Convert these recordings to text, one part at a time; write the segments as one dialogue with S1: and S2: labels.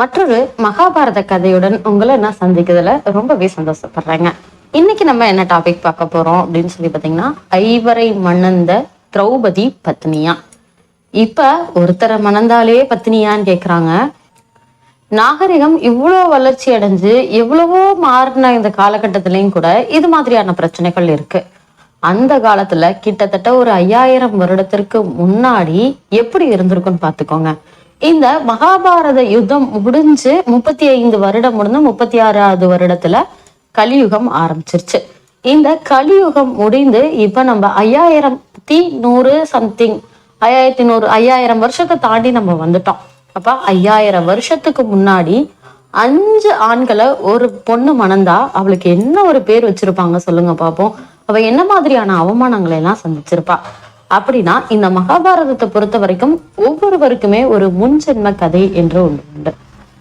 S1: மற்றொரு மகாபாரத கதையுடன் உங்களை நான் சந்திக்கிறதுல ரொம்பவே சந்தோஷப்படுறேங்க. இன்னைக்கு நம்ம என்ன டாபிக் பார்க்க போறோம் அப்படின்னு சொல்லி பார்த்தீங்கன்னா ஐவரை மணந்த திரௌபதி பத்னியா. இப்ப ஒருத்தரை மணந்தாலே பத்னியான்னு கேக்குறாங்க. நாகரிகம் இவ்வளோ வளர்ச்சி அடைஞ்சு எவ்வளவோ மாறின இந்த காலகட்டத்திலையும் கூட இது மாதிரியான பிரச்சனைகள் இருக்கு. அந்த காலத்துல கிட்டத்தட்ட ஒரு ஐயாயிரம் வருடத்திற்கு முன்னாடி எப்படி இருந்திருக்குன்னு பாத்துக்கோங்க இந்த மகாபாரத யுத்தம் முடிஞ்சு முப்பத்தி ஐந்து வருடம் முடிந்து முப்பத்தி ஆறாவது வருடத்துல கலியுகம் ஆரம்பிச்சிருச்சு. இந்த கலியுகம் முடிந்து இப்ப நம்ம ஐயாயிரத்தி நூறு சம்திங் ஐயாயிரத்தி நூறு ஐயாயிரம் வருஷத்தை தாண்டி நம்ம வந்துட்டோம். அப்ப ஐயாயிரம் வருஷத்துக்கு முன்னாடி அஞ்சு ஆண்களை ஒரு பொண்ணு மணந்தா அவளுக்கு என்ன ஒரு பேர் வச்சிருப்பாங்க சொல்லுங்க பாப்போம். அவ என்ன மாதிரியான அவமானங்களை எல்லாம் சந்திச்சிருப்பா. அப்படின்னா இந்த மகாபாரதத்தை பொறுத்த வரைக்கும் ஒவ்வொருவருக்குமே ஒரு முன்ஜென்ம கதை என்று ஒன்று உண்டு.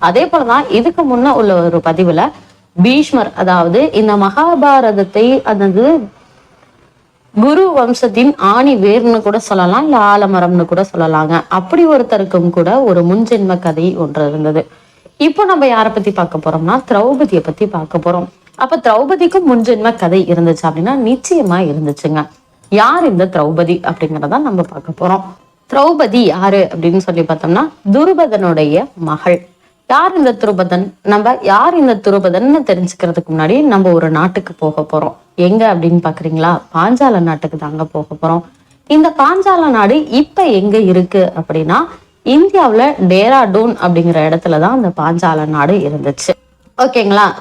S1: அதே போலதான் இதுக்கு முன்ன உள்ள ஒரு பதிவுல பீஷ்மர் அதாவது இந்த மகாபாரதத்தை அதாவது குரு வம்சத்தின் ஆணி வேர்னு கூட சொல்லலாம் இல்ல ஆலமரம்னு கூட சொல்லலாங்க. அப்படி ஒருத்தருக்கும் கூட ஒரு முன்ஜென்ம கதை ஒன்று இருந்தது. இப்போ நம்ம யாரை பத்தி பார்க்க போறோம்னா திரௌபதியை பத்தி பார்க்க போறோம். அப்ப திரௌபதிக்கும் முன்ஜென்ம கதை இருந்துச்சு அப்படின்னா நிச்சயமா இருந்துச்சுங்க. யார் இந்த திரௌபதி அப்படிங்கறத நம்ம பார்க்க போறோம். திரௌபதி யாரு அப்படின்னு சொல்லி பார்த்தோம்னா துருபதனுடைய மகள். யார் இந்த துருபதன்? நம்ம யார் இந்த துருபதன்னு தெரிஞ்சுக்கிறதுக்கு முன்னாடி நம்ம ஒரு நாட்டுக்கு போக போறோம். எங்க அப்படின்னு பாக்குறீங்களா பாஞ்சால நாட்டுக்கு தாங்க போக போறோம். இந்த பாஞ்சால நாடு இப்ப எங்க இருக்கு அப்படின்னா இந்தியாவுல டேராடூன் அப்படிங்கிற இடத்துல தான் அந்த பாஞ்சால நாடு இருந்துச்சு. ஓகேங்களா?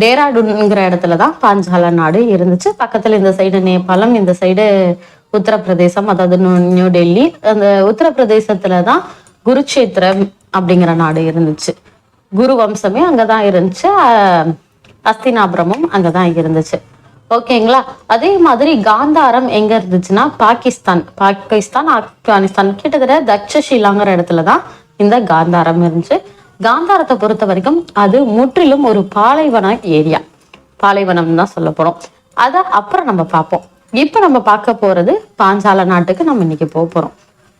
S1: டேராடூன்ங்கிற இடத்துல தான் பாஞ்சால நாடு இருந்துச்சு. பக்கத்துல இந்த சைடு நேபாளம் இந்த சைடு உத்தரப்பிரதேசம் அதாவது நியூ- டெல்லி. அந்த உத்தரப்பிரதேசத்துல தான் குருச்சேத்திரம் அப்படிங்கிற நாடு இருந்துச்சு. குரு வம்சமே அங்கதான் இருந்துச்சு. அஹ் அஸ்தினாபுரமும் அங்கதான் இருந்துச்சு. ஓகேங்களா? அதே மாதிரி காந்தாரம் எங்க இருந்துச்சுன்னா பாகிஸ்தான். பாகிஸ்தான் ஆப்கானிஸ்தான். கிட்டத்தட்ட தக்ஷஷிலாங்கிற இடத்துல தான் இந்த காந்தாரம் இருந்துச்சு. காந்தாரத்தை பொறுத்த வரைக்கும் அது முற்றிலும் ஒரு பாலைவன ஏரியா. பாலைவனம் தான் சொல்ல போறோம். அத அப்புறம் நம்ம பார்ப்போம். இப்ப நம்ம பார்க்க போறது பாஞ்சால நாட்டுக்கு நம்ம இன்னைக்கு போக போறோம்.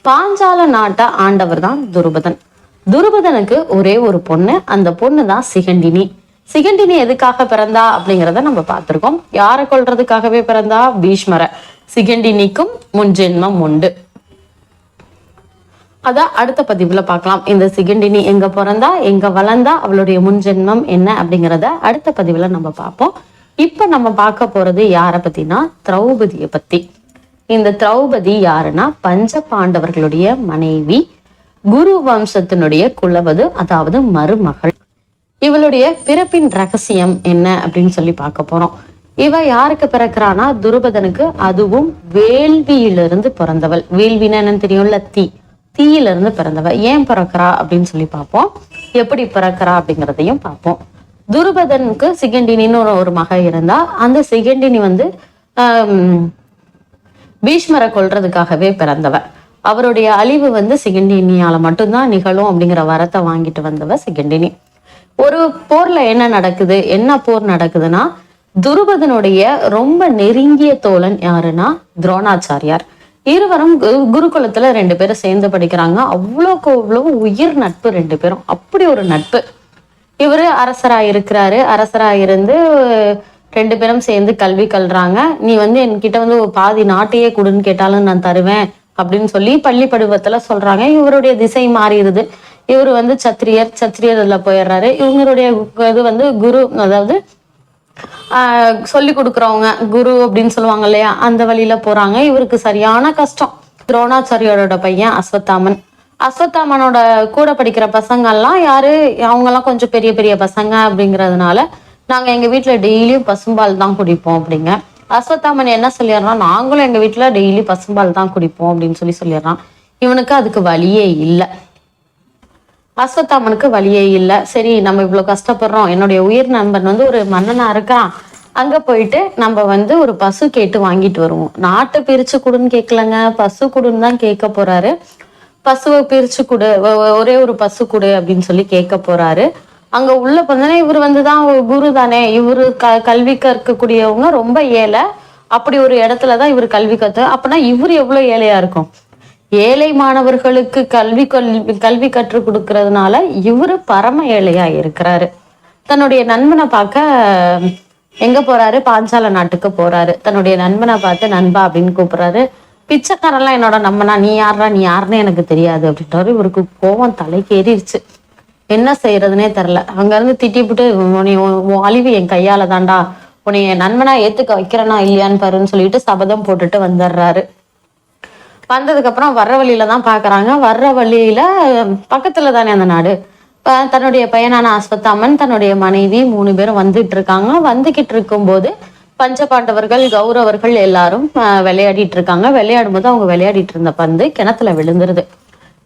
S1: பாஞ்சால நாட்டை ஆண்டவர் தான் துருபதன். துருபதனுக்கு ஒரே ஒரு பொண்ணு அந்த பொண்ணு தான் சிகண்டினி. சிகண்டினி எதுக்காக பிறந்தா அப்படிங்கிறத நம்ம பார்த்திருக்கோம். யாரை கொல்றதுக்காகவே பிறந்தா? பீஷ்மர. சிகண்டினிக்கும் முன்ஜென்மம் உண்டு. அதான் அடுத்த பதிவுல பார்க்கலாம் இந்த சிகண்டினி எங்க பிறந்தா எங்க வளர்ந்தா அவளுடைய முன்ஜென்மம் என்ன அப்படிங்கிறத அடுத்த பதிவுல நம்ம பார்ப்போம். இப்ப நம்ம பார்க்க போறது யார பத்தினா திரௌபதியை பத்தி. இந்த திரௌபதி யாருன்னா பஞ்ச பாண்டவர்களுடைய மனைவி குரு வம்சத்தினுடைய குலவது அதாவது மருமகள். இவளுடைய பிறப்பின் ரகசியம் என்ன அப்படின்னு சொல்லி பார்க்க போறோம். இவ யாருக்கு பிறக்கிறானா துருபதனுக்கு அதுவும் வேள்வியிலிருந்து பிறந்தவள். வேள்வினா என்னன்னு தெரியும்ல தீ. தீயிலிருந்து பிறந்தவ. ஏன் பிறக்கிறா அப்படின்னு சொல்லி பார்ப்போம். எப்படி பிறக்கிறா அப்படிங்கிறதையும் பார்ப்போம். துருபதனுக்கு சிகண்டினின்னு ஒரு மக இருந்தா அந்த சிகண்டினி வந்து பீஷ்மரை கொல்றதுக்காகவே பிறந்தவ. அவருடைய அழிவு வந்து சிகண்டினியால மட்டும்தான் நிகழும் அப்படிங்கிற வரத்தை வாங்கிட்டு வந்தவ சிகண்டினி. ஒரு போர்ல என்ன நடக்குது? என்ன போர் நடக்குதுன்னா துருபதனுடைய ரொம்ப நெருங்கிய தோழன் யாருன்னா துரோணாச்சாரியார். இருவரும் கு- குருகுலத்துல ரெண்டு பேரும் சேர்ந்து படிக்கிறாங்க. அவ்வளோக்கு அவ்வளோ உயிர் நட்பு ரெண்டு பேரும். அப்படி ஒரு நட்பு. இவரு அரசரா இருக்கிறாரு. அரசரா இருந்து ரெண்டு பேரும் சேர்ந்து கல்வி கல்றாங்க. நீ வந்து என்கிட்ட வந்து பாதி நாட்டையே கொடுன்னு கேட்டாலும் நான் தருவேன் அப்படின்னு சொல்லி பள்ளி பருவத்துல சொல்றாங்க. இவருடைய திசை மாறிடுது. இவர் வந்து சத்திரியர் சத்திரியர் இதில் போயிடுறாரு. இவங்களுடைய இது வந்து குரு அதாவது சொல்லி கொடுக்குறவங்க குரு அப்படின்னு சொல்லுவாங்க இல்லையா அந்த வழியில போறாங்க. இவருக்கு சரியான கஷ்டம். துரோணாச்சாரியோட பையன் அஸ்வத்தாமன். அஸ்வத்தாமனோட கூட படிக்கிற பசங்கள்லாம் யாரு? அவங்கெல்லாம் கொஞ்சம் பெரிய பெரிய பசங்க அப்படிங்கிறதுனால நாங்கள் எங்கள் வீட்டில் டெய்லியும் பசும்பால் தான் குடிப்போம் அப்படிங்க. அஸ்வத்தாமன் என்ன சொல்லிடுறான்? நாங்களும் எங்கள் வீட்டில் டெய்லி பசும்பால் தான் குடிப்போம் அப்படின்னு சொல்லி சொல்லிடுறான். இவனுக்கு அதுக்கு வழியே இல்லை. அஸ்வத்தாமனுக்கு வழியே இல்லை. சரி நம்ம இவ்வளவு கஷ்டப்படுறோம். என்னுடைய உயிர் நண்பன் வந்து ஒரு மன்னனா இருக்கான் அங்க போயிட்டு நம்ம வந்து ஒரு பசு கேட்டு வாங்கிட்டு வருவோம். நாட்டை பிரிச்சு கொடுன்னு கேட்கலங்க பசு கொடுன்னு தான் கேட்க போறாரு. பசுவை பிரிச்சு கொடு ஒரே ஒரு பசு கொடு அப்படின்னு சொல்லி கேட்க போறாரு. அங்க உள்ள பார்த்தோன்னா இவர் வந்து தான் குரு தானே. இவரு க கல்வி கற்கக்கூடியவங்க ரொம்ப ஏழை. அப்படி ஒரு இடத்துல தான் இவர் கல்வி கத்து அப்பனா இவர் எவ்வளவு ஏழையா இருக்கும்? ஏழை மாணவர்களுக்கு கல்வி கல்வி கல்வி கற்றுக் கொடுக்கறதுனால இவரு பரம ஏழையா இருக்கிறாரு. தன்னுடைய நண்பனை பார்க்க எங்க போறாரு? பாஞ்சால நாட்டுக்கு போறாரு. தன்னுடைய நண்பனை பார்த்து நண்பா அப்படின்னு கூப்பிடுறாரு. பிச்சைக்காரெல்லாம் என்னோட நம்பனா நீ யாரா நீ யாருன்னு எனக்கு தெரியாது அப்படின்றாரு இவருக்கு கோவம் தலைக்கு ஏறிடுச்சு என்ன செய்யறதுனே தெரில அங்க இருந்து திட்டிப்புட்டு உன்னை உன் அழிவு என் கையால தாண்டா உன்னை என் நண்பனா ஏத்துக்க வைக்கிறேனா இல்லையான்னு பாருன்னு சொல்லிட்டு சபதம் போட்டுட்டு வந்துடுறாரு. வந்ததுக்கு அப்புறம் வர்ற வழியில தான் பாக்குறாங்க. வர்ற வழியில பக்கத்துல தானே அந்த நாடு. தன்னுடைய பையனான அஸ்வத்தாமன் தன்னுடைய மனைவி மூணு பேரும் வந்துட்டு இருக்காங்க வந்துகிட்டு இருக்கும்போது பஞ்சபாண்டவர்கள் கௌரவர்கள் எல்லாரும் அஹ், விளையாடிட்டு இருக்காங்க விளையாடும் போது அவங்க விளையாடிட்டு இருந்த பந்து கிணத்துல விழுந்துருது.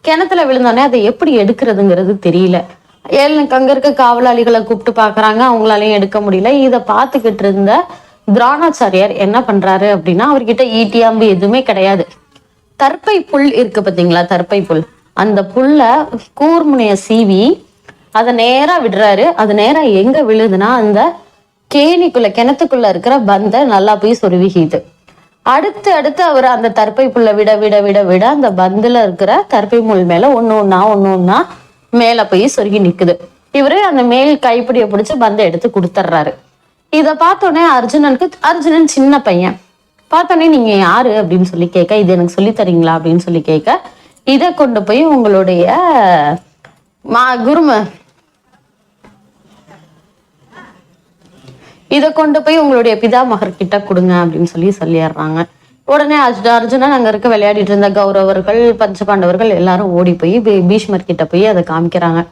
S1: கிணத்துல விழுந்தோடனே அதை எப்படி எடுக்கிறதுங்கிறது தெரியல. ஏழு அங்க இருக்க காவலாளிகளை கூப்பிட்டு பாக்குறாங்க. அவங்களாலையும் எடுக்க முடியல. இதை பார்த்துக்கிட்டு இருந்த துரோணாச்சாரியார் என்ன பண்றாரு அப்படின்னா அவர்கிட்ட ஈட்டியாம்பு எதுவுமே கிடையாது. தற்பை புல் இருக்கு பாத்தீங்களா? தற்பை புல் அந்த புல்ல கூர்முனைய சீவி அதை நேரா விடுறாரு. அது நேராக எங்க விழுதுன்னா அந்த கேணிக்குள்ள கிணத்துக்குள்ள இருக்கிற பந்தை நல்லா போய் சொருவிகிது அடுத்து அடுத்து அவர் அந்த தற்பை புல்ல விட விட விட விட அந்த பந்துல இருக்கிற தற்பை முள் மேல ஒன்னு ஒன்னா ஒன்னு ஒன்னா மேல போய் சொருகி நிக்குது. இவரு அந்த மேல் கைப்பிடியை பிடிச்சு பந்தை எடுத்து கொடுத்துட்றாரு. இதை பார்த்தோன்னே அர்ஜுனனுக்கு அர்ஜுனன் சின்ன பையன். பார்த்தோன்னே நீங்க யாரு? அப்படின்னு சொல்லி கேட்க இது எனக்கு சொல்லி தரீங்களா? அப்படின்னு சொல்லி கேட்க இதை கொண்டு போய் உங்களுடைய மா குரும. இதை கொண்டு போய் உங்களுடைய பிதாமகர் கிட்ட கொடுங்க அப்படின்னு சொல்லி சொல்லிடுறாங்க. உடனே அர்ஜு அர்ஜுனன் அங்கே இருக்க விளையாடிட்டு இருந்த கௌரவர்கள் பஞ்சபாண்டவர்கள் எல்லாரும் ஓடி போய் பீஷ்மர் கிட்ட போய் அதை காமிக்கிறாங்க.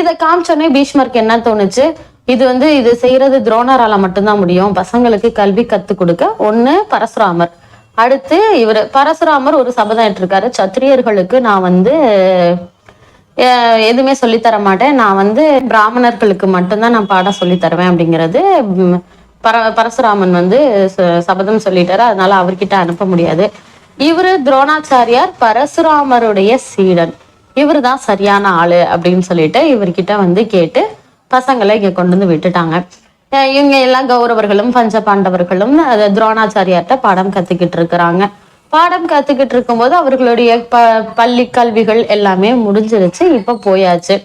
S1: இதை காமிச்சோடனே பீஷ்மருக்கு என்ன தோணுச்சு? இது வந்து இது செய்யறது துரோணரால மட்டும்தான் முடியும். பசங்களுக்கு கல்வி கத்து கொடுக்க ஒண்ணு பரசுராமர். அடுத்து இவர் பரசுராமர் ஒரு சபதம் ஏற்றிருக்காரு சத்திரியர்களுக்கு நான் வந்து எதுவுமே சொல்லித்தர மாட்டேன். நான் வந்து பிராமணர்களுக்கு மட்டும்தான் நான் பாடம் சொல்லித் தருவேன் அப்படிங்கிறது பர பரசுராமன் வந்து ச- சபதம் சொல்லிட்டாரு. அதனால அவர்கிட்ட அனுப்ப முடியாது. இவரு துரோணாச்சாரியார் பரசுராமருடைய சீடன். இவர் தான் சரியான ஆளு அப்படின்னு சொல்லிட்டு இவர்கிட்ட வந்து கேட்டு பசங்களை இங்க கொண்டு வந்து விட்டுட்டாங்க. இவங்க எல்லாம் கௌரவர்களும் பஞ்ச பாண்டவர்களும் துரோணாச்சாரியார்கிட்ட பாடம் கத்துக்கிட்டு இருக்கிறாங்க. பாடம் கத்துக்கிட்டு இருக்கும்போது அவர்களுடைய ப பள்ளி கல்விகள் எல்லாமே முடிஞ்சிருச்சு இப்ப போயாச்சு.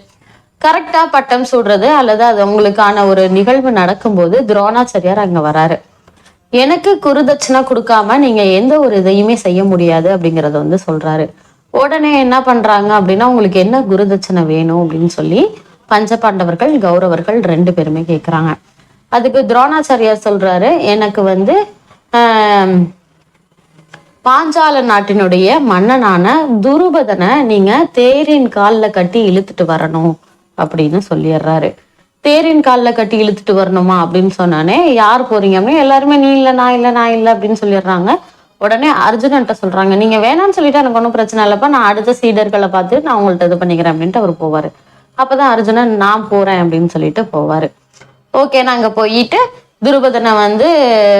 S1: கரெக்டா பட்டம் சூடுறது அல்லது அது உங்களுக்கான ஒரு நிகழ்வு நடக்கும்போது துரோணாச்சாரியார் அங்க வராரு. எனக்கு குருதட்சணை கொடுக்காம நீங்க எந்த ஒரு இதையுமே செய்ய முடியாது அப்படிங்கறத வந்து சொல்றாரு. உடனே என்ன பண்றாங்க அப்படின்னா உங்களுக்கு என்ன குருதட்சணை வேணும் அப்படின்னு சொல்லி பஞ்ச பாண்டவர்கள் கௌரவர்கள் ரெண்டு பேருமே கேட்குறாங்க அதுக்கு துரோணாச்சாரியார் சொல்றாரு எனக்கு வந்து பாஞ்சால நாட்டினுடைய மன்னனான துருபதனை நீங்க தேரின் காலில் கட்டி இழுத்துட்டு வரணும் அப்படின்னு சொல்லிடுறாரு. தேரின் காலில் கட்டி இழுத்துட்டு வரணுமா அப்படின்னு சொன்னானே யார் போறீங்க? அப்படின்னு எல்லாருமே நீ இல்லை நான் இல்லை நான் இல்லை அப்படின்னு சொல்லிடுறாங்க. உடனே அர்ஜுனன்ட்ட சொல்றாங்க நீங்க வேணாம்னு சொல்லிட்டு எனக்கு ஒன்றும் பிரச்சனை இல்லைப்பா நான் அடுத்த சீடர்களை பார்த்து நான் உங்கள்ட்ட இது பண்ணிக்கிறேன் அப்படின்ட்டு அவர் போவாரு. அப்பதான் அர்ஜுனன் நான் போறேன் அப்படின்னு சொல்லிட்டு போவாரு. ஓகே நாங்கள் போயிட்டு துருபதனை வந்து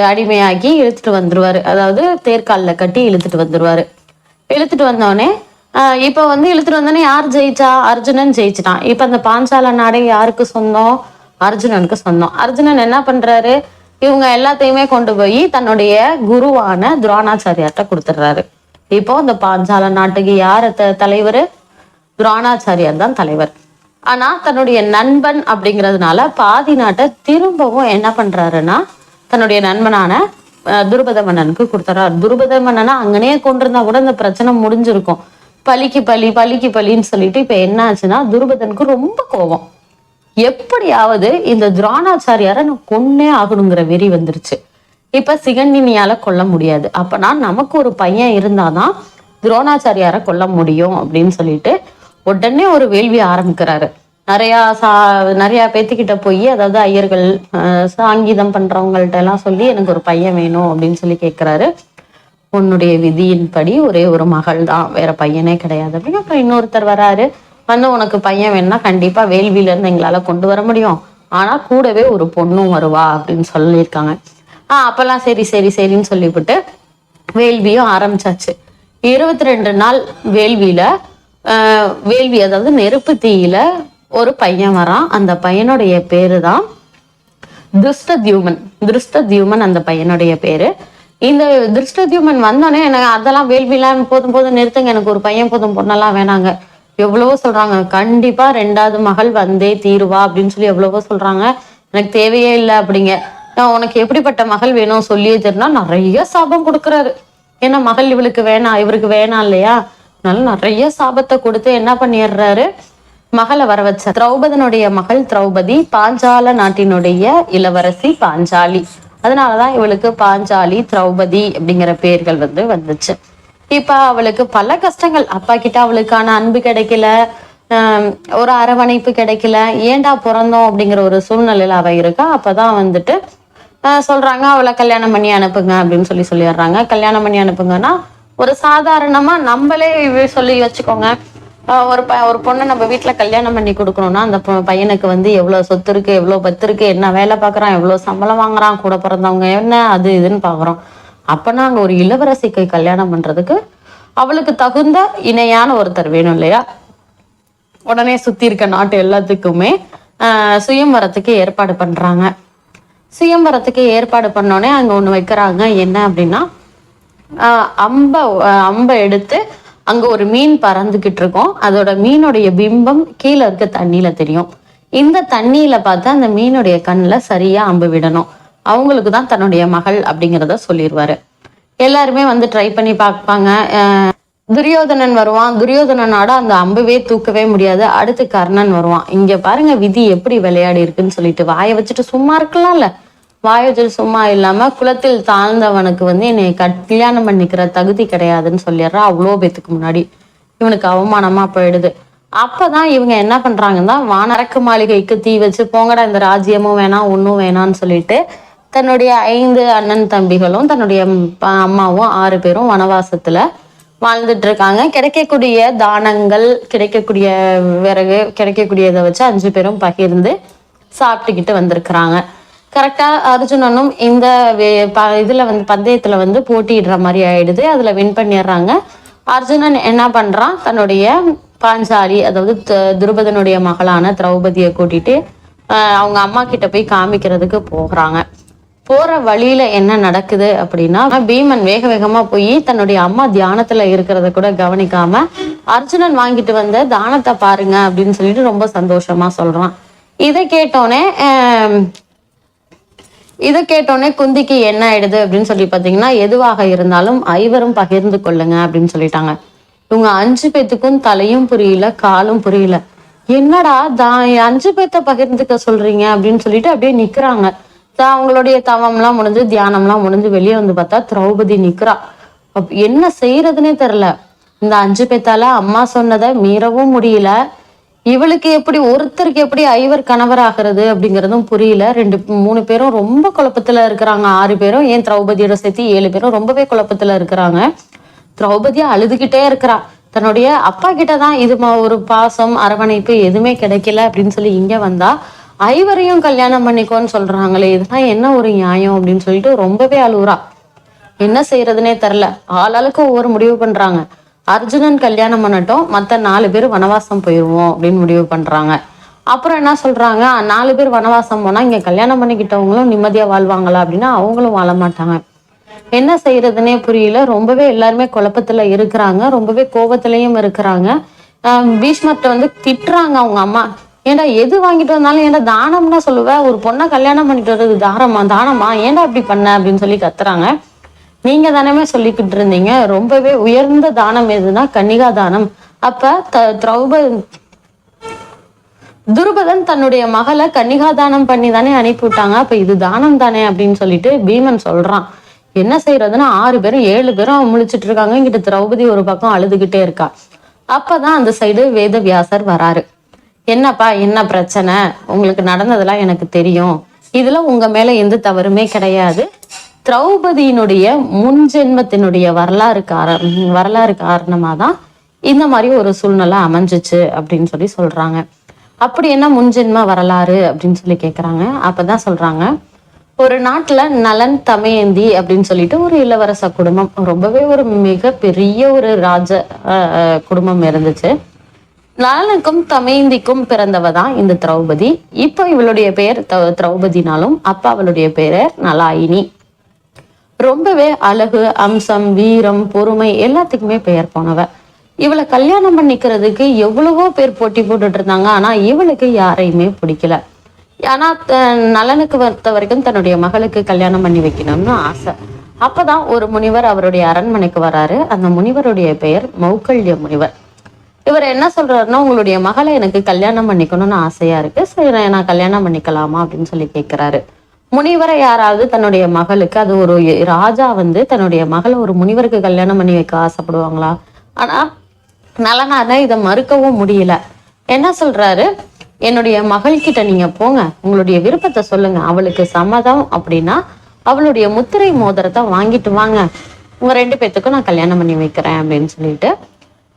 S1: அடிமையாக்கி இழுத்துட்டு வந்துடுவார் அதாவது தேர்க்காலில் கட்டி இழுத்துட்டு வந்துடுவார் இழுத்துட்டு வந்தோடனே இப்போ வந்து இழுத்துட்டு வந்தோடனே யார் ஜெயிச்சா? அர்ஜுனன் ஜெயிச்சிட்டான். இப்போ அந்த பாஞ்சால நாடே யாருக்கு சொந்தம்? அர்ஜுனனுக்கு சொந்தம். அர்ஜுனன் என்ன பண்ணுறாரு இவங்க எல்லாத்தையுமே கொண்டு போய் தன்னுடைய குருவான துரோணாச்சாரியார்கிட்ட கொடுத்துட்றாரு. இப்போ இந்த பாஞ்சால நாட்டுக்கு யார் த- தலைவர்? துரோணாச்சாரியார் தான் தலைவர். ஆனா தன்னுடைய நண்பன் அப்படிங்கிறதுனால பாதி நாட்டை திரும்பவும் என்ன பண்றாருன்னா தன்னுடைய நண்பனான துருபத மன்னனுக்கு கொடுத்துறாரு. துருபத மன்னனா அங்கனே கொண்டிருந்தா கூட இந்த பிரச்சனை முடிஞ்சிருக்கும். பலிக்கு பலி பலிக்கு பலின்னு சொல்லிட்டு இப்ப என்ன ஆச்சுன்னா துருபதனுக்கு ரொம்ப கோபம். எப்படியாவது இந்த துரோணாச்சாரியாரை நான் கொன்னே ஆகணுங்கிற வெறி வந்துருச்சு. இப்ப சிகண்டினியால கொல்ல முடியாது. அப்பனா நமக்கு ஒரு பையன் இருந்தாதான் துரோணாச்சாரியாரை கொல்ல முடியும் அப்படின்னு சொல்லிட்டு உடனே ஒரு வேள்வி ஆரம்பிக்கிறாரு. நிறையா சா நிறையா பேத்துக்கிட்ட போய் அதாவது ஐயர்கள் சாங்கீதம் பண்றவங்கள்ட்ட எல்லாம் சொல்லி எனக்கு ஒரு பையன் வேணும் அப்படின்னு சொல்லி கேட்குறாரு உன்னுடைய விதியின்படி ஒரே ஒரு மகள் தான் வேற பையனே கிடையாது அப்படின்னு. அப்புறம் இன்னொருத்தர் வராரு. வந்து உனக்கு பையன் வேணும்னா கண்டிப்பா வேள்வியில இருந்து எங்களால கொண்டு வர முடியும். ஆனா கூடவே ஒரு பொண்ணும் வருவா அப்படின்னு சொல்லியிருக்காங்க. ஆஹ் அப்பெல்லாம் சரி சரி சரின்னு சொல்லிவிட்டு வேள்வியும் ஆரம்பிச்சாச்சு. இருபத்தி ரெண்டு நாள் வேள்வியில வேள்வி அதாவது நெருப்பு தீயில ஒரு பையன் வரான். அந்த பையனுடைய பேரு தான் திருஷ்டத்யூமன். திருஷ்டத்யூமன் அந்த பையனுடைய பேரு. இந்த திருஷ்டத்யூமன் வந்தோடனே எனக்கு அதெல்லாம் வேள்விலாம் போதும் போதும் நிறுத்துங்க. எனக்கு ஒரு பையன் போதும் பொண்ணெல்லாம் வேணாங்க. எவ்வளவோ சொல்றாங்க. கண்டிப்பா ரெண்டாவது மகள் வந்தே தீருவா அப்படின்னு சொல்லி எவ்வளவோ சொல்றாங்க. எனக்கு தேவையே இல்லை அப்படிங்க. நான் உனக்கு எப்படிப்பட்ட மகள் வேணும் சொல்லியே தெரினா நிறைய சாபம் கொடுக்குறாரு. ஏன்னா மகள் இவளுக்கு வேணாம் இவருக்கு வேணாம் இல்லையா? அதனால நிறைய சாபத்தை கொடுத்து என்ன பண்ணிடுறாரு? மகளை வர வச்ச திரௌபதனுடைய மகள் திரௌபதி பாஞ்சால நாட்டினுடைய இளவரசி பாஞ்சாலி. அதனாலதான் இவளுக்கு பாஞ்சாலி திரௌபதி அப்படிங்கிற பெயர்கள் வந்து வந்துச்சு. இப்ப அவளுக்கு பல கஷ்டங்கள். அப்பா கிட்ட அவளுக்கான அன்பு கிடைக்கல. ஒரு அரவணைப்பு கிடைக்கல. ஏன்டா பிறந்தோம் அப்படிங்கிற ஒரு சூழ்நிலையில அவ இருக்கா. அப்பதான் வந்துட்டு சொல்றாங்க அவளை கல்யாணம் பண்ணி அனுப்புங்க அப்படின்னு சொல்லி சொல்லிடுறாங்க. கல்யாணம் பண்ணி அனுப்புங்கன்னா ஒரு சாதாரணமா நம்மளே சொல்லி வச்சுக்கோங்க. ஒரு ப ஒரு பொண்ணை நம்ம வீட்டுல கல்யாணம் பண்ணி கொடுக்கணும்னா அந்த பொ- பையனுக்கு வந்து எவ்வளவு சொத்து இருக்கு எவ்வளவு பத்து இருக்கு என்ன வேலை பார்க்குறான் எவ்வளவு சம்பளம் வாங்குறான் கூட பிறந்தவங்க என்ன அது இதுன்னு பாக்குறோம். அப்பனா அங்க ஒரு இளவரசிக்கு கல்யாணம் பண்றதுக்கு அவளுக்கு தகுந்த இணையான ஒருத்தர் வேணும் இல்லையா? உடனே சுத்தி இருக்க நாட்டு எல்லாத்துக்குமே ஆஹ் ஏற்பாடு பண்றாங்க. சுயம்பரத்துக்கு ஏற்பாடு பண்ணோடனே அங்க ஒண்ணு வைக்கிறாங்க. என்ன அப்படின்னா அம்ப ஆஹ் அம்பை எடுத்து அங்க ஒரு மீன் பறந்துகிட்டு இருக்கும் அதோட மீனுடைய பிம்பம் கீழே இருக்க தண்ணியில தெரியும். இந்த தண்ணியில பார்த்தா அந்த மீனுடைய கண்ணுல சரியா அம்பு விடணும். அவங்களுக்கு தான் தன்னுடைய மகள் அப்படிங்கிறத சொல்லிடுவாரு எல்லாருமே வந்து ட்ரை பண்ணி பார்ப்பாங்க. ஆஹ் துரியோதனன் வருவான். துரியோதனனோட அந்த அம்புவே தூக்கவே முடியாது. அடுத்து கர்ணன் வருவான். இங்க பாருங்க விதி எப்படி விளையாடி இருக்குன்னு சொல்லிட்டு வாயை வச்சுட்டு சும்மா இருக்கலாம்ல. வாயுதில் சும்மா இல்லாம குலத்தில் தாழ்ந்தவனுக்கு வந்து என்னை கல்யாணம் பண்ணிக்கிற தகுதி கிடையாதுன்னு சொல்லிடுறா. அவ்வளோ பேத்துக்கு முன்னாடி. இவனுக்கு அவமானமா போயிடுது. அப்பதான் இவங்க என்ன பண்றாங்கன்னா வானரக்கு மாளிகைக்கு தீ வச்சு போங்கடா இந்த ராஜ்யமும் வேணாம் ஒன்றும் வேணாம்னு சொல்லிட்டு தன்னுடைய ஐந்து அண்ணன் தம்பிகளும் தன்னுடைய அம்மாவும் ஆறு பேரும் வனவாசத்துல வாழ்ந்துட்டு இருக்காங்க கிடைக்கக்கூடிய தானங்கள் கிடைக்கக்கூடிய விறகு கிடைக்கக்கூடியதை வச்சு அஞ்சு பேரும் பகிர்ந்து சாப்பிட்டுக்கிட்டு வந்திருக்கிறாங்க. கரெக்டாக அர்ஜுனனும் இந்த வே- ப- வந்து பந்தயத்தில் வந்து போட்டியிடுற மாதிரி ஆயிடுது. அதில் வின் பண்ணிடுறாங்க. அர்ஜுனன் என்ன பண்ணுறான் தன்னுடைய பாஞ்சாலி அதாவது த- துருபதனுடைய மகளான திரௌபதியை கூட்டிட்டு அவங்க அம்மா கிட்ட போய் காமிக்கிறதுக்கு போகிறாங்க போற வழியில என்ன நடக்குது அப்படின்னா பீமன் வேக வேகமா போய் தன்னுடைய அம்மா தியானத்துல இருக்கிறத கூட கவனிக்காம அர்ஜுனன் வாங்கிட்டு வந்த தானத்தை பாருங்க அப்படின்னு சொல்லிட்டு ரொம்ப சந்தோஷமா சொல்றான். இதை கேட்டோன்னே இதை கேட்டோடனே குந்திக்கு என்ன ஆயிடுது அப்படின்னு சொல்லி பார்த்தீங்கன்னா எதுவாக இருந்தாலும் ஐவரும் பகிர்ந்து கொள்ளுங்க அப்படின்னு சொல்லிட்டாங்க. இவங்க அஞ்சு பேத்துக்கும் தலையும் புரியல காலும் புரியல. என்னடா தான் அஞ்சு பேத்த பகிர்ந்துக்க சொல்றீங்க அப்படின்னு சொல்லிட்டு அப்படியே நிக்கிறாங்க. தான் அவங்களுடைய தவம்லாம் முடிஞ்சு தியானம்லாம் முடிஞ்சு வெளியே வந்து பார்த்தா திரௌபதி நிக்கிறா. என்ன செய்யறதுன்னே தெரியல. இந்த அஞ்சு பேத்தால அம்மா சொன்னதை மீறவும் முடியல. இவளுக்கு எப்படி ஒருத்தருக்கு எப்படி ஐவர் கணவர் ஆகிறது புரியல. ரெண்டு மூணு பேரும் ரொம்ப குழப்பத்துல இருக்கிறாங்க. ஆறு பேரும் ஏன் திரௌபதியோட சேர்த்து ஏழு பேரும் ரொம்பவே குழப்பத்துல இருக்கிறாங்க. திரௌபதியா அழுதுகிட்டே இருக்கிறா. தன்னுடைய அப்பா கிட்ட தான் இது ஒரு பாசம் அரவணைப்பு எதுவுமே கிடைக்கல அப்படின்னு சொல்லி இங்க வந்தா ஐவரையும் கல்யாணம் பண்ணிக்கோன்னு சொல்றாங்களே இதெல்லாம் என்ன ஒரு நியாயம் அப்படின்னு சொல்லிட்டு ரொம்பவே அழுகுறா. என்ன செய்யறதுனே தெரில ஆளாளுக்கு ஒவ்வொரு முடிவு பண்றாங்க. அர்ஜுனன் கல்யாணம் பண்ணட்டும் மத்த நாலு பேர் வனவாசம் போயிடுவோம் அப்படின்னு முடிவு பண்றாங்க. அப்புறம் என்ன சொல்றாங்க? நாலு பேர் வனவாசம் போனால் இங்க கல்யாணம் பண்ணிக்கிட்டவங்களும் நிம்மதியா வாழ்வாங்களா அப்படின்னா அவங்களும் வாழ மாட்டாங்க. என்ன செய்யறதுனே புரியல. ரொம்பவே எல்லாருமே குழப்பத்துல இருக்கிறாங்க. ரொம்பவே கோபத்திலையும் இருக்கிறாங்க. பீஷ்மர்கிட்ட வந்து திட்டுறாங்க அவங்க அம்மா. ஏன்டா எது வாங்கிட்டு வந்தாலும் ஏன்டா தானம்னா சொல்லுவேன் ஒரு பொண்ணை கல்யாணம் பண்ணிட்டு வர்றது தாரமா? தானமா? ஏன்டா அப்படி பண்ண? அப்படின்னு சொல்லி கத்துறாங்க. நீங்க தானமே சொல்லிக்கிட்டு இருந்தீங்க ரொம்பவே உயர்ந்த தானம் எதுனா கன்னிகா தானம். அப்ப த திரௌபதி துருபதன் தன்னுடைய மகளை கன்னிகா தானம் பண்ணி தானே அனுப்பி விட்டாங்க அப்ப இது தானம் தானே அப்படின்னு சொல்லிட்டு பீமன் சொல்றான். என்ன செய்யறதுன்னா ஆறு பேரும் ஏழு பேரும் முழிச்சிட்டு இருக்காங்க. இங்கிட்ட திரௌபதி ஒரு பக்கம் அழுதுகிட்டே இருக்கா. அப்பதான் அந்த சைடு வேதவியாசர் வராரு. என்னப்பா என்ன பிரச்சனை? உங்களுக்கு நடந்ததெல்லாம் எனக்கு தெரியும். இதுல உங்க மேல எந்த தவறுமே கிடையாது. திரௌபதியினுடைய முன் ஜென்மத்தினுடைய வரலாறு கார வரலாறு காரணமா தான் இந்த மாதிரி ஒரு சூழ்நிலை அமைஞ்சிச்சு அப்படின்னு சொல்லி சொல்றாங்க. அப்படி என்ன முன்ஜென்ம வரலாறு அப்படின்னு சொல்லி கேக்குறாங்க. அப்பதான் சொல்றாங்க ஒரு நாட்டுல நலன் தமயந்தி அப்படின்னு சொல்லிட்டு ஒரு இளவரச குடும்பம். ரொம்பவே ஒரு மிக பெரிய ஒரு ராஜ அஹ், குடும்பம் இருந்துச்சு. நலனுக்கும் தமயந்திக்கும் பிறந்தவ தான் இந்த திரௌபதி. இப்போ இவளுடைய பெயர் த- திரௌபதினாலும் அப்பா அவளுடைய பெயர் நலாயினி. ரொம்பவே அழகு அம்சம் வீரம் பொறுமை எல்லாத்துக்குமே பெயர் போனவ. இவளை கல்யாணம் பண்ணிக்கிறதுக்கு எவ்வளவோ பேர் போட்டி போட்டுட்டு இருந்தாங்க. ஆனா இவளுக்கு யாரையுமே பிடிக்கல. ஆனா நலனுக்கு வந்த வரைக்கும் தன்னுடைய மகளுக்கு கல்யாணம் பண்ணி வைக்கணும்னு ஆசை. அப்பதான் ஒரு முனிவர் அவருடைய அரண்மனைக்கு வராரு. அந்த முனிவருடைய பெயர் மௌக்கல்ய முனிவர். இவர் என்ன சொல்றாருன்னா உங்களுடைய மகளை எனக்கு கல்யாணம் பண்ணிக்கணும்னு ஆசையா இருக்கு. சரி நான் கல்யாணம் பண்ணிக்கலாமா? அப்படின்னு சொல்லி கேட்கிறாரு முனிவரை யாராவது தன்னுடைய மகளுக்கு அது ஒரு ராஜா வந்து தன்னுடைய மகளை ஒரு முனிவருக்கு கல்யாணம் பண்ணி வைக்க ஆசைப்படுவாங்களா? ஆனா நலனால இதை மறுக்கவும் முடியல. என்ன சொல்றாரு? என்னுடைய மகள்கிட்ட நீங்க போங்க. உங்களுடைய விருப்பத்தை சொல்லுங்க. அவளுக்கு சம்மதம் அப்படின்னா அவளுடைய முத்திரை மோதிரத்தை வாங்கிட்டு வாங்க. உங்க ரெண்டு பேத்துக்கும் நான் கல்யாணம் பண்ணி வைக்கிறேன் அப்படின்னு சொல்லிட்டு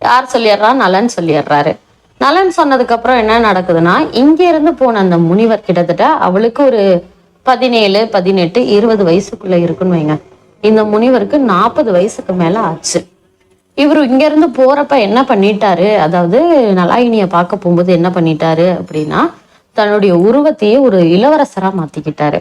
S1: யார் சொல்லிடுறா? நலன் சொல்லிடுறாரு. நலன் சொன்னதுக்கு அப்புறம் என்ன நடக்குதுன்னா இங்க இருந்து போன அந்த முனிவர் கிட்டத்தட்ட அவளுக்கு ஒரு பதினேழு பதினெட்டு இருபது வயசுக்குள்ள இருக்குன்னு வைங்க. இந்த முனிவருக்கு நாற்பது வயசுக்கு மேல ஆச்சு. இவர் இங்க இருந்து போறப்ப என்ன பண்ணிட்டாரு? அதாவது நலாயினிய பார்க்க போகும்போது என்ன பண்ணிட்டாரு அப்படின்னா தன்னுடைய உருவத்தையே ஒரு இளவரசரா மாத்திக்கிட்டாரு.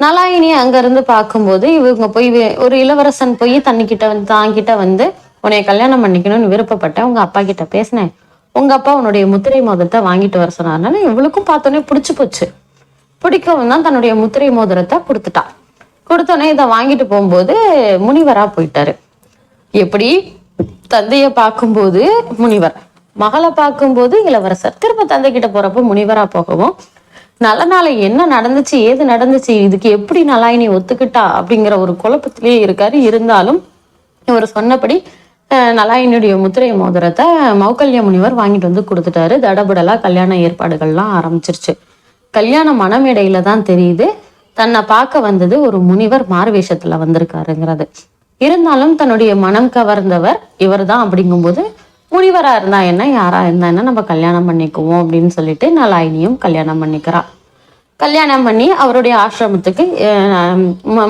S1: நலாயினி அங்க இருந்து பார்க்கும்போது இவங்க போய் ஒரு இளவரசன் போய் தன்னிக்கிட்ட வந்து தாங்கிட்ட வந்து உன்னைய கல்யாணம் பண்ணிக்கணும்னு விருப்பப்பட்டேன். உங்க அப்பா கிட்ட பேசினேன். உங்க அப்பா உன்னுடைய முத்திரை மோதத்தை வாங்கிட்டு வர சொன்னார்னால இவளுக்கும் பார்த்தோன்னே பிடிச்சி போச்சு. பிடிக்கவும் தான் தன்னுடைய முத்திரை மோதிரத்தை கொடுத்துட்டா. கொடுத்தோன்னே இதை வாங்கிட்டு போகும்போது முனிவரா போயிட்டாரு. எப்படி? தந்தைய பார்க்கும்போது முனிவர். மகளை பார்க்கும்போது இளவரசர். திரும்ப தந்தை கிட்ட போறப்போ முனிவரா போகவும் நலனால என்ன நடந்துச்சு ஏது நடந்துச்சு இதுக்கு எப்படி நலாயினி ஒத்துக்கிட்டா அப்படிங்கிற ஒரு குழப்பத்திலேயே இருக்காரு. இருந்தாலும் இவர் சொன்னபடி அஹ், முத்திரை மோதிரத்தை மௌக்கல்ய முனிவர் வாங்கிட்டு வந்து கொடுத்துட்டாரு. தடபுடலா கல்யாண ஏற்பாடுகள்லாம் ஆரம்பிச்சிருச்சு. கல்யாண மனமேடையில தான் தெரியுது. தன்னை பார்க்க வந்தது ஒரு முனிவர் மார்வேஷத்துல வந்திருக்காருங்கிறது. இருந்தாலும் தன்னுடைய மனம் கவர்ந்தவர் இவர்தான் அப்படிங்கும்போது முனிவரா இருந்தா என்ன யாரா இருந்தா என்ன நம்ம கல்யாணம் பண்ணிக்குவோம் அப்படின்னு சொல்லிட்டு நலாயினியும் கல்யாணம் பண்ணிக்கிறா. கல்யாணம் பண்ணி அவருடைய ஆசிரமத்துக்கு அஹ்,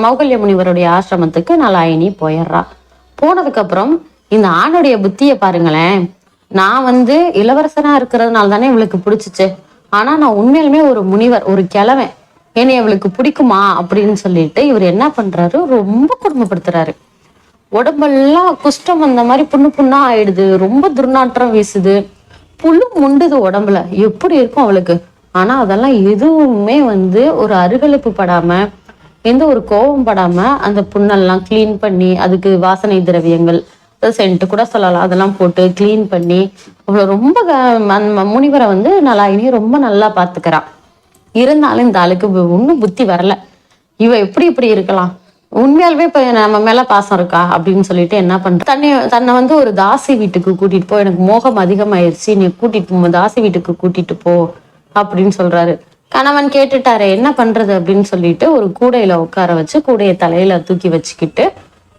S1: மௌகல்ய முனிவருடைய ஆசிரமத்துக்கு நலாயினி போயிடுறா. போனதுக்கு அப்புறம் இந்த ஆணுடைய புத்தியை பாருங்களேன். நான் வந்து இளவரசனா இருக்கிறதுனால தானே இவளுக்கு பிடிச்சிச்சு. ஆனா நான் உண்மையிலுமே ஒரு முனிவர் ஒரு கிழவன். என்னை இவளுக்கு பிடிக்குமா அப்படின்னு சொல்லிட்டு இவர் என்ன பண்றாரு? ரொம்ப குடும்பப்படுத்துறாரு உடம்பெல்லாம் குஷ்டம் வந்த மாதிரி புண்ணு புண்ணா ஆயிடுது ரொம்ப துர்நாற்றம் வீசுது. புழு முண்டுது உடம்புல. எப்படி இருக்கும் அவளுக்கு? ஆனா அதெல்லாம் எதுவுமே வந்து ஒரு அருகலுப்பு படாம எந்த ஒரு கோபம் படாம அந்த புண்ணெல்லாம் க்ளீன் பண்ணி அதுக்கு வாசனை திரவியங்கள் சென்ட் கூட சொல்லலாம். அதெல்லாம் போட்டு கிளீன் பண்ணி அவ்வளோ ரொம்ப முனிவரை வந்து நலாயினி ரொம்ப நல்லா பார்த்துக்கிறான் இருந்தாலும் இந்த ஆளுக்கு ஒன்றும் புத்தி வரல. இவ எப்படி இப்படி இருக்கலாம்? உண்மையாலுமே இப்போ நம்ம மேல பாசம் இருக்கா? அப்படின்னு சொல்லிட்டு என்ன பண்ற தன்னை தன்னை வந்து ஒரு தாசி வீட்டுக்கு கூட்டிட்டு போ எனக்கு மோகம் அதிகமாயிருச்சு நீ கூட்டிட்டு தாசி வீட்டுக்கு கூட்டிட்டு போ அப்படின்னு சொல்றாரு. கணவன் கேட்டுட்டாரு என்ன பண்றது அப்படின்னு சொல்லிட்டு ஒரு கூடையில உட்கார வச்சு கூடைய தலையில தூக்கி வச்சுக்கிட்டு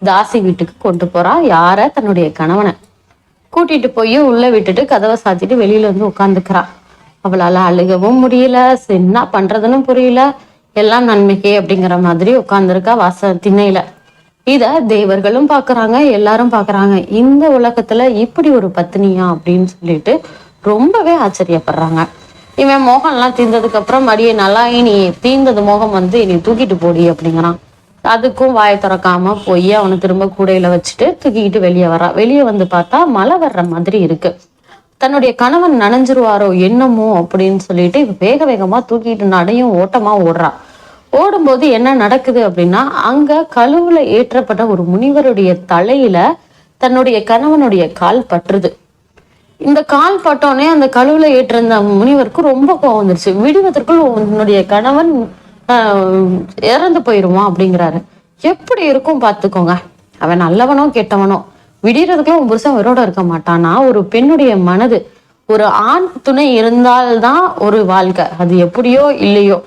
S1: தாசி வீட்டுக்கு கொண்டு போறா. யார? தன்னுடைய கணவனை. கூட்டிட்டு போய் உள்ள விட்டுட்டு கதவை சாத்திட்டு வெளியில வந்து உட்காந்துக்கிறா அவளால அழுகவும் முடியல. என்ன பண்றதுன்னு புரியல. எல்லாம் நன்மைக்கே அப்படிங்கிற மாதிரி உட்காந்துருக்கா வாச திண்ணையில. இத தேவர்களும் பாக்குறாங்க எல்லாரும் பாக்குறாங்க. இந்த உலகத்துல இப்படி ஒரு பத்தினியா அப்படின்னு சொல்லிட்டு ரொம்பவே ஆச்சரியப்படுறாங்க. இவன் மோகம்லாம் தீர்ந்ததுக்கு அப்புறம் மடியே நல்லா இனி தீர்ந்தது மோகம் வந்து இனி தூக்கிட்டு போடி அப்படிங்கிறான். அதுக்கும் வாயை திறக்காம போய் அவனை திரும்ப கூடையில வச்சுட்டு தூக்கிக்கிட்டு வெளியே வரா. வெளியே வந்து பார்த்தா மழை வர்ற மாதிரி இருக்கு. தன்னுடைய கணவன் நனைஞ்சிருவாரோ என்னமோ அப்படின்னு சொல்லிட்டு வேக வேகமா தூக்கிட்டு நடையும் ஓட்டமா ஓடுறா. ஓடும்போது என்ன நடக்குது அப்படின்னா அங்க கழுவுல ஏற்றப்பட்ட ஒரு முனிவருடைய தலையில தன்னுடைய கணவனுடைய கால் பற்றுது இந்த கால் பட்டோடனே அந்த கழுவுல ஏற்றிருந்த முனிவருக்கு ரொம்ப கோவம் வந்துருச்சு. விடுவதற்குள் உன்னுடைய கணவன் இறந்து போயிருவான் அப்படிங்கிறாரு. எப்படி இருக்கும் பார்த்துக்கோங்க. அவன் நல்லவனோ கெட்டவனோ. விடியறதுக்குள்ள உன் புருஷன் உயிரோட இருக்க மாட்டானா. ஒரு பெண்ணுடைய மனது. ஒரு ஆண் துணை இருந்தால்தான் ஒரு வாழ்க்கை. அது எப்படியோ இல்லையோ.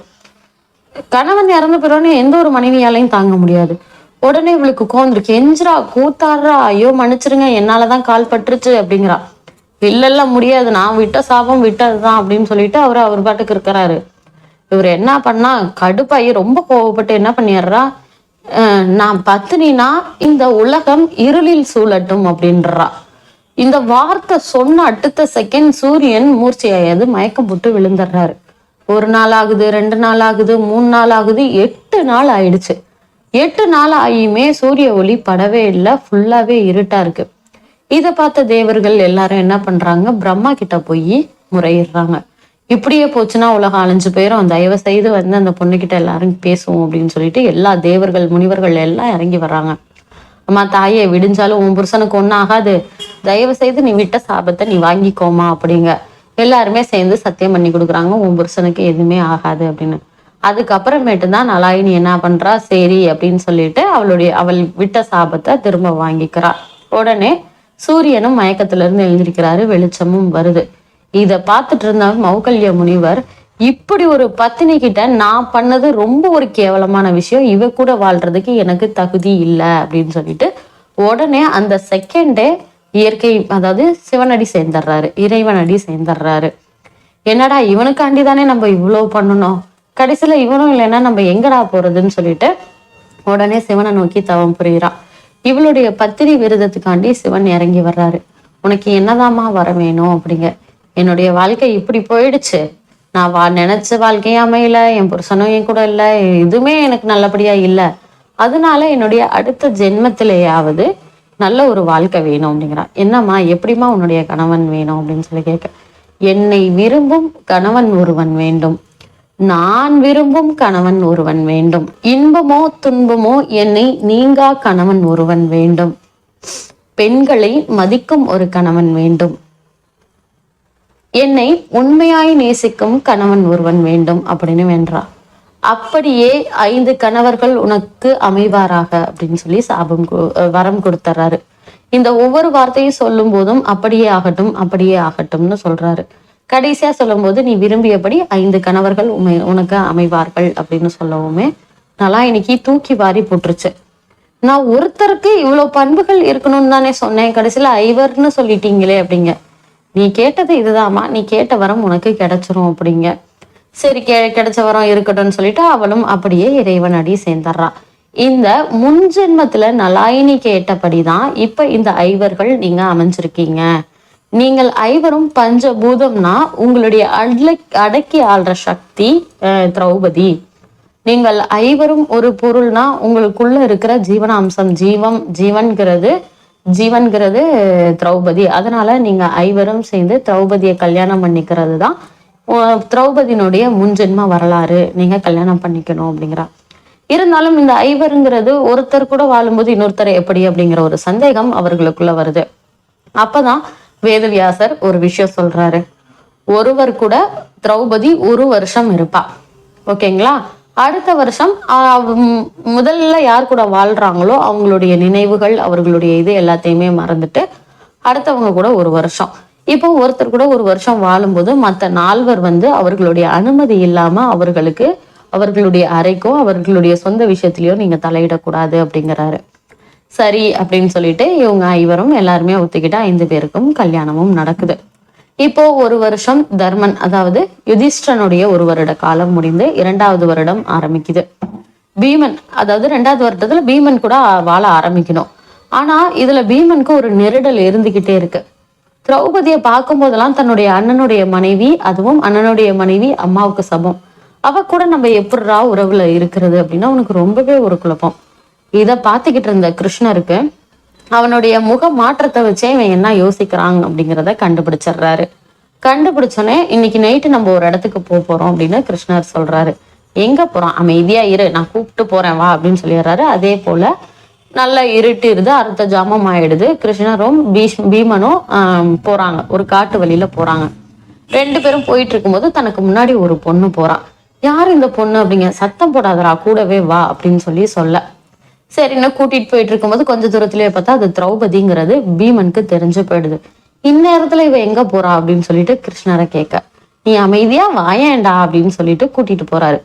S1: கணவன் இறந்த பிறகு எந்த ஒரு மனைவியாலையும் தாங்க முடியாது. உடனே இவளுக்கு கோந்திருக்கு எஞ்சிரா கூத்தாடுறா. ஐயோ மன்னிச்சிருங்க. என்னாலதான் கால் பட்டுருச்சு அப்படிங்கிறா. இல்ல இல்ல முடியாது. நான் விட்ட சாபம் விட்டதுதான் அப்படின்னு சொல்லிட்டு அவர் அவர் பாட்டுக்கு இருக்கிறாரு. இவர் என்ன பண்ணா கடுப்பாயி ரொம்ப கோவப்பட்டு என்ன பண்ணிடுறா? நான் பத்தினா இந்த உலகம் இருளில் சூழட்டும் அப்படின்றா. இந்த வார்த்தை சொன்ன அடுத்த செகண்ட் சூரியன் மூர்ச்சியாயது மயக்கம் போட்டு விழுந்துடுறாரு. ஒரு நாள் ஆகுது ரெண்டு நாள் ஆகுது மூணு நாள் ஆகுது எட்டு நாள் ஆயிடுச்சு. எட்டு நாள் ஆகியுமே சூரிய ஒளி படவே இல்லை ஃபுல்லாவே இருட்டா இருக்கு. இதை பார்த்த தேவர்கள் எல்லாரும் என்ன பண்றாங்க பிரம்மா கிட்ட போய் முறையிடுறாங்க. இப்படியே போச்சுன்னா உலகம் அலைஞ்சு போயிடும் தயவு செய்து வந்து அந்த பொண்ணுக்கிட்ட எல்லாரும் பேசுவோம் அப்படின்னு சொல்லிட்டு எல்லா தேவர்கள் முனிவர்கள் எல்லாம் இறங்கி வர்றாங்க. அம்மா தாயே விடிஞ்சாலும் உன் புருஷனுக்கு ஒன்றும் ஆகாது. தயவு செய்து நீ விட்ட சாபத்தை நீ வாங்கிக்கோமா அப்படிங்க. எல்லாருமே சேர்ந்து சத்தியம் பண்ணி கொடுக்குறாங்க. உன் புருஷனுக்கு எதுவுமே ஆகாது அப்படின்னு. அதுக்கப்புறமேட்டு தான் நலாயினி என்ன பண்றா? சரி அப்படின்னு சொல்லிட்டு அவளுடைய அவள் விட்ட சாபத்தை திரும்ப வாங்கிக்கிறா. உடனே சூரியனும் மயக்கத்துல இருந்து எழுந்திருக்கிறாரு. வெளிச்சமும் வருது. இதை பார்த்துட்டு இருந்த மௌகல்ய முனிவர். இப்படி ஒரு பத்தினி கிட்ட நான் பண்ணது ரொம்ப ஒரு கேவலமான விஷயம். இவ கூட வாழ்றதுக்கு எனக்கு தகுதி இல்லை அப்படின்னு சொல்லிட்டு உடனே அந்த செகண்டே இயற்கை அதாவது சிவனடி சேர்ந்துடுறாரு. இறைவனடி சேர்ந்துடுறாரு. என்னடா இவனுக்காண்டி தானே நம்ம இவ்வளவு பண்ணணும்? கடைசியில இவனும் இல்லைன்னா நம்ம எங்கடா போறதுன்னு சொல்லிட்டு உடனே சிவனை நோக்கி தவம் புரிகிறான் இவளுடைய பத்திரி விரதத்துக்காண்டி சிவன் இறங்கி வர்றாரு. உனக்கு என்னதாம்மா வர வேணும் அப்படிங்க. என்னுடைய வாழ்க்கை இப்படி போயிடுச்சு. நான் வா நினைச்ச வாழ்க்கையும் அமையல என் புருஷனும் என் கூட இல்லை எதுவுமே எனக்கு நல்லபடியா இல்லை. அதனால என்னுடைய அடுத்த ஜென்மத்திலேயாவது நல்ல ஒரு வாழ்க்கை வேணும் அப்படிங்கிறான். என்னம்மா எப்படிம்மா உன்னுடைய கணவன் வேணும் அப்படின்னு சொல்லி கேட்க என்னை விரும்பும் கணவன் ஒருவன் வேண்டும். நான் விரும்பும் கணவன் ஒருவன் வேண்டும். இன்பமோ துன்பமோ என்னை நீங்கா கணவன் ஒருவன் வேண்டும். பெண்களை மதிக்கும் ஒரு கணவன் வேண்டும். என்னை உண்மையாய் நேசிக்கும் கணவன் ஒருவன் வேண்டும் அப்படின்னு வென்றா. அப்படியே ஐந்து கணவர்கள் உனக்கு அமைவாராக அப்படின்னு சொல்லி சாபம் வரம் கொடுத்துறாரு இந்த ஒவ்வொரு வார்த்தையும் சொல்லும் போதும் அப்படியே ஆகட்டும் அப்படியே ஆகட்டும்னு சொல்றாரு. கடைசியா சொல்லும் போது நீ விரும்பியபடி ஐந்து கணவர்கள் உமை உனக்கு அமைவார்கள் அப்படின்னு சொல்லவுமே நல்லா இன்னைக்கு தூக்கி வாரி போட்டுருச்சு. நான் ஒருத்தருக்கு இவ்வளவு பண்புகள் இருக்கணும்னு தானே சொன்னேன். கடைசியில ஐவர்னு சொல்லிட்டீங்களே அப்படிங்க. நீ கேட்டது இதுதாம்மா. நீ கேட்ட வரம் உனக்கு கிடைச்சிரும் அப்படிங்க. சரி கெ கிடைச்ச வரம் இருக்கட்டும்னு சொல்லிட்டு அவளும் அப்படியே இறைவன் அடி சேர்ந்துடுறான் இந்த முன் ஜென்மத்துல நலாயினி கேட்டபடிதான் இப்ப இந்த ஐவர்கள் நீங்க அமைஞ்சிருக்கீங்க. நீங்கள் ஐவரும் பஞ்சபூதம்னா உங்களுடைய அடலை அடக்கி ஆள்ற சக்தி அஹ், திரௌபதி. நீங்கள் ஐவரும் ஒரு பொருள்னா உங்களுக்குள்ள இருக்கிற ஜீவனாம்சம் ஜீவம் ஜீவன்கிறது ஜீவன்கிறது திரௌபதி. அதனால நீங்க ஐவரும் சேர்ந்து திரௌபதியை கல்யாணம் பண்ணிக்கிறது தான் திரௌபதியினுடைய முன்ஜென்ம வரலாறு. நீங்க கல்யாணம் பண்ணிக்கணும் அப்படிங்கிறா. இருந்தாலும் இந்த ஐவருங்கிறது ஒருத்தர் கூட வாழும்போது இன்னொருத்தர் எப்படி அப்படிங்கிற ஒரு சந்தேகம் அவர்களுக்குள்ள வருது. அப்பதான் வேதவியாசர் ஒரு விஷயம் சொல்றாரு. ஒருவர் கூட திரௌபதி ஒரு வருஷம் இருப்பா. ஓகேங்களா? அடுத்த வருஷம் முதல்ல யார் கூட வாழ்றாங்களோ அவங்களுடைய நினைவுகள் அவர்களுடைய இது எல்லாத்தையுமே மறந்துட்டு அடுத்தவங்க கூட ஒரு வருஷம். இப்போ ஒருத்தர் கூட ஒரு வருஷம் வாழும்போது மற்ற நால்வர் வந்து அவர்களுடைய அனுமதி இல்லாம அவர்களுக்கு அவர்களுடைய அறைக்கோ அவர்களுடைய சொந்த விஷயத்துலையோ நீங்க தலையிடக்கூடாது அப்படிங்கிறாரு. சரி அப்படின்னு சொல்லிட்டு இவங்க ஐவரும் எல்லாருமே ஒத்துக்கிட்டு ஐந்து பேருக்கும் கல்யாணமும் நடக்குது. இப்போ ஒரு வருஷம் தர்மன் அதாவது யுதிஷ்டனுடைய ஒரு வருட காலம் முடிந்து இரண்டாவது வருடம் ஆரம்பிக்குது. பீமன் அதாவது ரெண்டாவது வருடத்துல பீமன் கூட வாழ ஆரம்பிக்கணும். ஆனா இதுல பீமனுக்கு ஒரு நெருடல் இருந்துகிட்டே இருக்கு. திரௌபதியை பார்க்கும் போதெல்லாம் தன்னுடைய அண்ணனுடைய மனைவி அதுவும் அண்ணனுடைய மனைவி அம்மாவுக்கு சமம். அவ கூட நம்ம எப்படிரா உறவுல இருக்கிறது அப்படின்னா உனக்கு ரொம்பவே ஒரு குழப்பம். இத பார்த்துக்கிட்டு இருந்த கிருஷ்ணருக்கு அவனுடைய முக மாற்றத்தை வச்சே இவன் என்ன யோசிக்கிறாங்க அப்படிங்கிறத கண்டுபிடிச்சிடுறாரு. கண்டுபிடிச்சோன்னே இன்னைக்கு நைட்டு நம்ம ஒரு இடத்துக்கு போக போறோம் அப்படின்னு கிருஷ்ணர் சொல்றாரு. எங்க போறோம் அமைதியா இரு நான் கூப்பிட்டு போறேன் வா அப்படின்னு சொல்லிடுறாரு. அதே போல நல்லா இருட்டிருது அடுத்த ஜாமம் ஆயிடுது. கிருஷ்ணரும் பீஷ் பீமனும் போறாங்க. ஒரு காட்டு வழியில போறாங்க. ரெண்டு பேரும் போயிட்டு இருக்கும்போது தனக்கு முன்னாடி ஒரு பொண்ணு போறான் யார் இந்த பொண்ணு அப்படிங்க? சத்தம் போடாதடா கூடவே வா அப்படின்னு சொல்லி சொல்ல. சரின்னு கூட்டிட்டு போயிட்டு இருக்கும்போது கொஞ்ச தூரத்திலேயே பார்த்தா அது திரௌபதிங்கிறது பீமனுக்கு தெரிஞ்சு போயிடுது. இந்நேரத்துல இவ எங்க போறா அப்படின்னு சொல்லிட்டு கிருஷ்ணரை கேட்க. நீ அமைதியா வாயேண்டா அப்படின்னு சொல்லிட்டு கூட்டிட்டு போறாரு.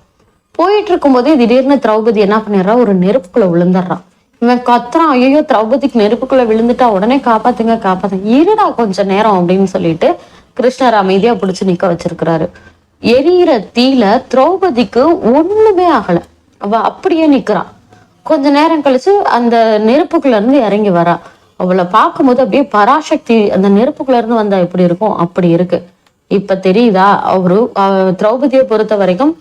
S1: போயிட்டு இருக்கும்போதே திடீர்னு திரௌபதி என்ன பண்ணிடுறா? ஒரு நெருப்புக்குள்ள விழுந்துடுறான் இவன் கத்துறான் ஐயோ திரௌபதிக்கு நெருப்புக்குள்ள விழுந்துட்டா உடனே காப்பாத்துங்க காப்பாத்துங்க. இருடா கொஞ்ச நேரம் அப்படின்னு சொல்லிட்டு கிருஷ்ணர் அமைதியா பிடிச்சு நிக்க வச்சிருக்கிறாரு. எரியிற தீல திரௌபதிக்கு ஒண்ணுமே ஆகல. அவ அப்படியே நிக்கிறா. கொஞ்ச நேரம் கழிச்சு அந்த நெருப்புக்குள்ள இருந்து இறங்கி வரா. அவளை பார்க்கும்போது அப்படியே பராசக்தி அந்த நெருப்புக்குள்ள இருந்து வந்தா எப்படி இருக்கும்? அப்படி இருக்கு. இப்ப தெரியுதா? அவரு திரௌபதியை பொறுத்த வரைக்கும்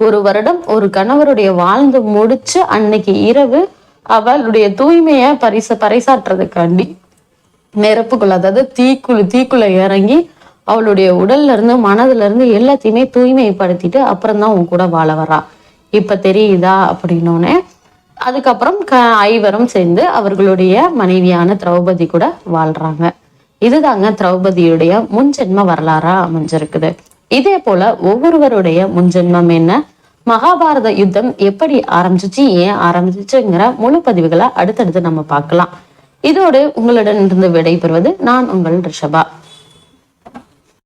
S1: ஒரு வருடம் ஒரு கணவருடைய வாழ்ந்து முடிச்சு அன்னைக்கு இரவு அவளுடைய தூய்மைய பரிச பறைசாற்றுறதுக்காண்டி நெருப்புக்குள்ள அதாவது தீக்குள்ள தீக்குள்ள இறங்கி அவளுடைய உடல்ல இருந்து மனதுல இருந்து எல்லாத்தையுமே தூய்மைப்படுத்திட்டு அப்புறம் தான் உன் கூட வாழ வரா. இப்ப தெரியுதா? அப்படின்னோடனே அதுக்கப்புறம் க ஐவரும் சேர்ந்து அவர்களுடைய மனைவியான திரௌபதி கூட வாழ்றாங்க. இதுதாங்க திரௌபதியுடைய முன்ஜென்ம வரலாறா அமைஞ்சிருக்குது. இதே போல ஒவ்வொருவருடைய முன்ஜென்மம் என்ன? மகாபாரத யுத்தம் எப்படி ஆரம்பிச்சிச்சு ஏன் ஆரம்பிச்சிச்சுங்கிற முழு பதிவுகளை அடுத்தடுத்து நம்ம பார்க்கலாம். இதோடு உங்களிடம் இருந்து விடைபெறுவது நான் உங்கள் ரிஷபா.